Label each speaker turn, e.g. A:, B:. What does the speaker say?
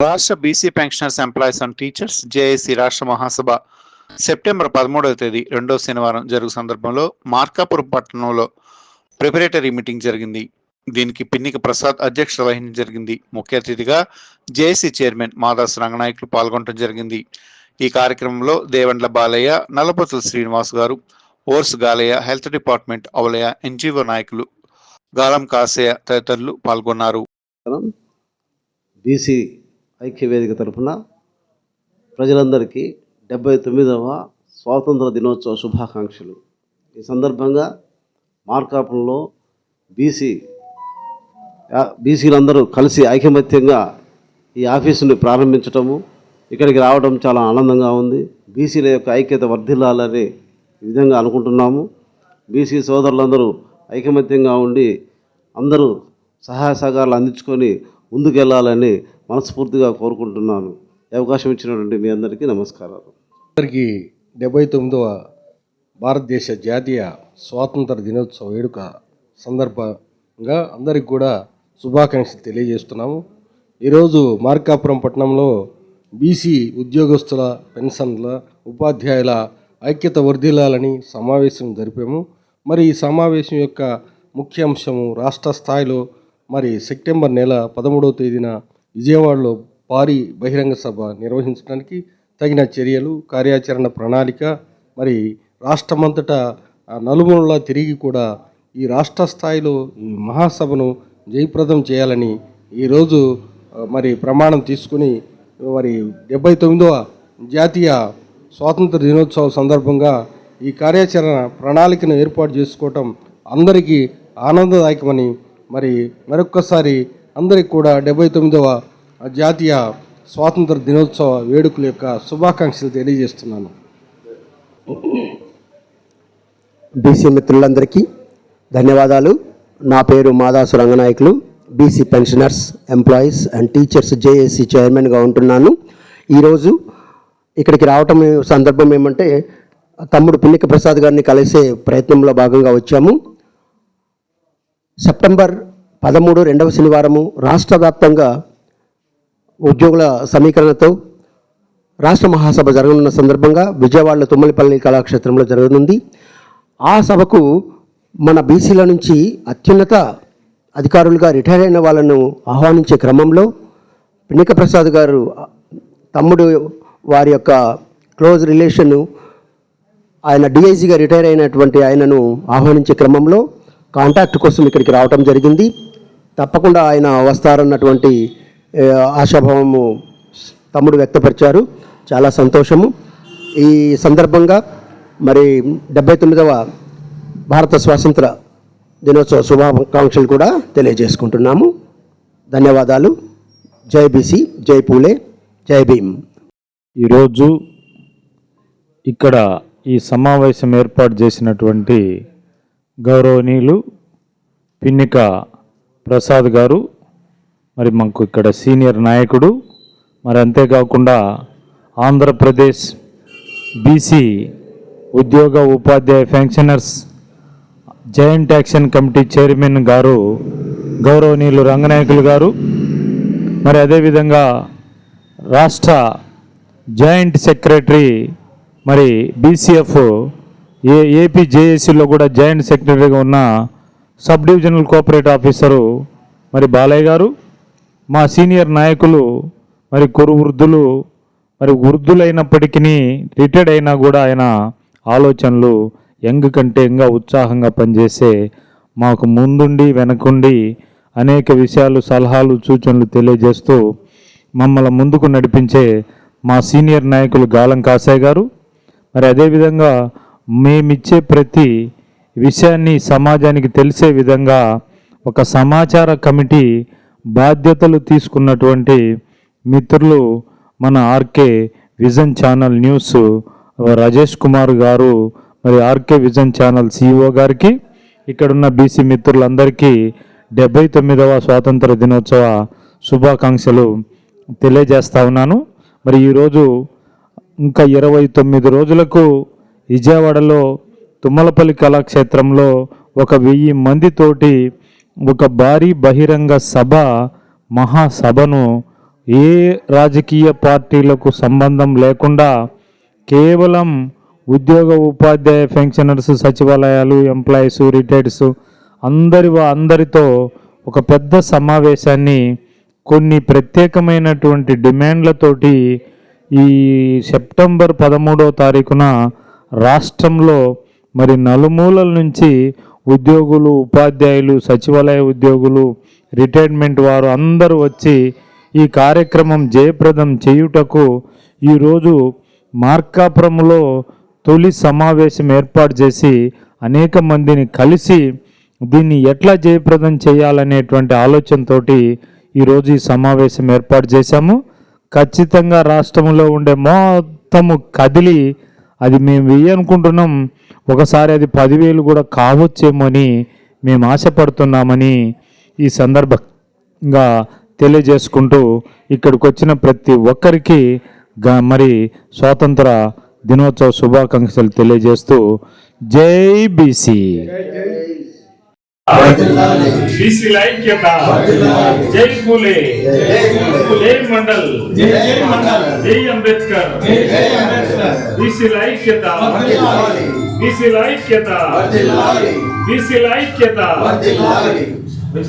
A: రాష్ట్ర BC pensioners employees and teachers JAC రాష్ట్ర మహాసభ సెప్టెంబర్ పదమూడవ తేదీ రెండో శనివారం జరుగు సందర్భంలో మార్కాపురం పట్టణంలో ప్రిపరేటరీ మీటింగ్ జరిగింది. దీనికి పిన్నిక ప్రసాద్ అధ్యక్షత వహించడం జరిగింది. ముఖ్య అతిథిగా జేఏసీ చైర్మన్ మాదాస్ రంగనాయకులు పాల్గొనడం జరిగింది. ఈ కార్యక్రమంలో దేవండ్ల బాలయ్య నల్లపతుల శ్రీనివాస్ గారు ఓర్స్ గాలయ్య హెల్త్ డిపార్ట్మెంట్ అవలయ ఎన్జిఓ నాయకులు గాలం కాసయ్య తదితరులు పాల్గొన్నారు.
B: బీసీ ఐక్యవేదిక తరఫున ప్రజలందరికీ డెబ్బై తొమ్మిదవ స్వాతంత్ర దినోత్సవ శుభాకాంక్షలు. ఈ సందర్భంగా మార్కాపురంలో బీసీ బీసీలందరూ కలిసి ఐకమత్యంగా ఈ ఆఫీసుని ప్రారంభించటము ఇక్కడికి రావడం చాలా ఆనందంగా ఉంది. బీసీల యొక్క ఐక్యత వర్ధిల్లాలని ఈ విధంగా అనుకుంటున్నాము. బీసీ సోదరులందరూ ఐకమత్యంగా ఉండి అందరూ సహాయ సహకారాలు అందించుకొని ముందుకెళ్ళాలని మనస్ఫూర్తిగా కోరుకుంటున్నాను. అవకాశం ఇచ్చినటువంటి మీ అందరికీ నమస్కారాలు.
C: అందరికీ డెబ్బై తొమ్మిదవ భారతదేశ జాతీయ స్వాతంత్ర దినోత్సవ వేడుక సందర్భంగా అందరికి కూడా శుభాకాంక్షలు తెలియజేస్తున్నాము. ఈరోజు మార్కాపురం పట్టణంలో బీసీ ఉద్యోగస్తుల పెన్షన్ల ఉపాధ్యాయుల ఐక్యత వర్ధిల్లాలని సమావేశం జరిపాము. మరి ఈ సమావేశం యొక్క ముఖ్య అంశము రాష్ట్ర స్థాయిలో మరి సెప్టెంబర్ నెల పదమూడవ తేదీన విజయవాడలో భారీ బహిరంగ సభ నిర్వహించడానికి తగిన చర్యలు కార్యాచరణ ప్రణాళిక మరి రాష్ట్రమంతటా నలుమూలలా తిరిగి కూడా ఈ రాష్ట్ర స్థాయిలో ఈ మహాసభను జయప్రదం చేయాలని ఈరోజు మరి ప్రమాణం తీసుకుని మరి డెబ్బై తొమ్మిదవ జాతీయ స్వాతంత్ర దినోత్సవం సందర్భంగా ఈ కార్యాచరణ ప్రణాళికను ఏర్పాటు చేసుకోవటం అందరికీ ఆనందదాయకమని మరి మరొక్కసారి అందరికి కూడా డెబ్బై తొమ్మిదవ జాతీయ స్వాతంత్ర దినోత్సవ వేడుకల యొక్క శుభాకాంక్షలు తెలియజేస్తున్నాను.
D: బీసీ మిత్రులందరికీ ధన్యవాదాలు. నా పేరు Madasu Ranganayakulu BC pensioners employees and teachers JAC చైర్మన్గా ఉంటున్నాను. ఈరోజు ఇక్కడికి రావటం సందర్భం ఏమంటే తమ్ముడు పిన్నిక ప్రసాద్ గారిని కలిసే ప్రయత్నంలో భాగంగా వచ్చాము. సెప్టెంబర్ పదమూడు రెండవ శనివారము రాష్ట్ర వ్యాప్తంగా ఉద్యోగుల సమీకరణతో రాష్ట్ర మహాసభ జరగనున్న సందర్భంగా విజయవాడలో తుమ్మలపల్లి కళాక్షేత్రంలో జరగనుంది. ఆ సభకు మన బీసీల నుంచి అత్యున్నత అధికారులుగా రిటైర్ అయిన వాళ్ళను ఆహ్వానించే క్రమంలో పినిక ప్రసాద్ గారు తమ్ముడు వారి యొక్క క్లోజ్ రిలేషను ఆయన డిఐజీగా రిటైర్ అయినటువంటి ఆయనను ఆహ్వానించే క్రమంలో కాంటాక్ట్ కోసం ఇక్కడికి రావటం జరిగింది. తప్పకుండా ఆయన వస్తారన్నటువంటి ఆశాభావము తమ్ముడు వ్యక్తపరిచారు. చాలా సంతోషము. ఈ సందర్భంగా మరి డెబ్బై తొమ్మిదవ భారత స్వాతంత్ర దినోత్సవ శుభాకాంక్షలు కూడా తెలియజేసుకుంటున్నాము. ధన్యవాదాలు. జై బీసీ జై పూలే జై భీమ్.
E: ఈరోజు ఇక్కడ ఈ సమావేశం ఏర్పాటు చేసినటువంటి గౌరవనీయులు పిన్నిక ప్రసాద్ గారు మరి మాకు ఇక్కడ సీనియర్ నాయకుడు మరి అంతేకాకుండా ఆంధ్రప్రదేశ్ బీసీ ఉద్యోగ ఉపాధ్యాయ pensioners joint action committee chairman గారు గౌరవనీయులు రంగనాయకులు గారు మరి అదేవిధంగా రాష్ట్ర జాయింట్ సెక్రటరీ మరి బీసీఎఫ్ ఏ ఏపీ జేఏసీలో కూడా జాయింట్ సెక్రటరీగా ఉన్న సబ్ డివిజనల్ కోఆపరేటివ్ ఆఫీసరు మరి బాలయ్య గారు మా సీనియర్ నాయకులు మరి కురు వృద్ధులు మరి వృద్ధులైనప్పటికీ రిటైర్డ్ అయినా కూడా ఆయన ఆలోచనలు యంగ్ కంటే ఇంకా ఉత్సాహంగా పనిచేసే మాకు ముందుండి వెనకుండి అనేక విషయాలు సలహాలు సూచనలు తెలియజేస్తూ మమ్మల్ని ముందుకు నడిపించే మా సీనియర్ నాయకులు గాలం కాసాయ్ గారు. మరి అదేవిధంగా మేమిచ్చే ప్రతి విషయాన్ని సమాజానికి తెలిసే విధంగా ఒక సమాచార కమిటీ బాధ్యతలు తీసుకున్నటువంటి మిత్రులు మన RK vision channel news Rajesh Kumar garu మరి ఆర్కే విజన్ ఛానల్ సిఇఓ గారికి ఇక్కడున్న బీసీ మిత్రులందరికీ డెబ్బై తొమ్మిదవ స్వాతంత్ర దినోత్సవ శుభాకాంక్షలు తెలియజేస్తా ఉన్నాను. మరి ఈరోజు ఇంకా ఇరవై తొమ్మిది రోజులకు విజయవాడలో తుమ్మలపల్లి కళాక్షేత్రంలో ఒక వెయ్యి మందితోటి ఒక భారీ బహిరంగ సభ మహాసభను ఏ రాజకీయ పార్టీలకు సంబంధం లేకుండా కేవలం ఉద్యోగ ఉపాధ్యాయ పెన్షనర్స్ సచివాలయాలు ఎంప్లాయీస్ రిటైర్డ్స్ అందరి అందరితో ఒక పెద్ద సమావేశాన్ని కొన్ని ప్రత్యేకమైనటువంటి డిమాండ్లతోటి ఈ సెప్టెంబర్ పదమూడవ తారీఖున రాష్ట్రంలో మరి నలుమూలల నుంచి ఉద్యోగులు ఉపాధ్యాయులు సచివాలయ ఉద్యోగులు రిటైర్మెంట్ వారు అందరూ వచ్చి ఈ కార్యక్రమం జయప్రదం చేయుటకు ఈరోజు మార్కాపురంలో తొలి సమావేశం ఏర్పాటు చేసి అనేక మందిని కలిసి దీన్ని ఎట్లా జయప్రదం చేయాలనేటువంటి ఆలోచనతోటి ఈరోజు ఈ సమావేశం ఏర్పాటు చేశాము. ఖచ్చితంగా రాష్ట్రంలో ఉండే మొత్తము కదిలి అది మేము వెయ్యనుకుంటున్నాం ఒకసారి అది పదివేలు కూడా కావచ్చేమో అని మేము ఆశపడుతున్నామని ఈ సందర్భంగా తెలియజేసుకుంటూ ఇక్కడికి వచ్చిన ప్రతి ఒక్కరికి మరి స్వాతంత్ర దినోత్సవ శుభాకాంక్షలు తెలియజేస్తూ జై బీసీ.
F: బీసీల ఐక్యత జై పూలే జై మండల్ జై అంబేద్కర్ బీసీల ఐక్యత బీసీల ఐక్యత బీసీల ఐక్యత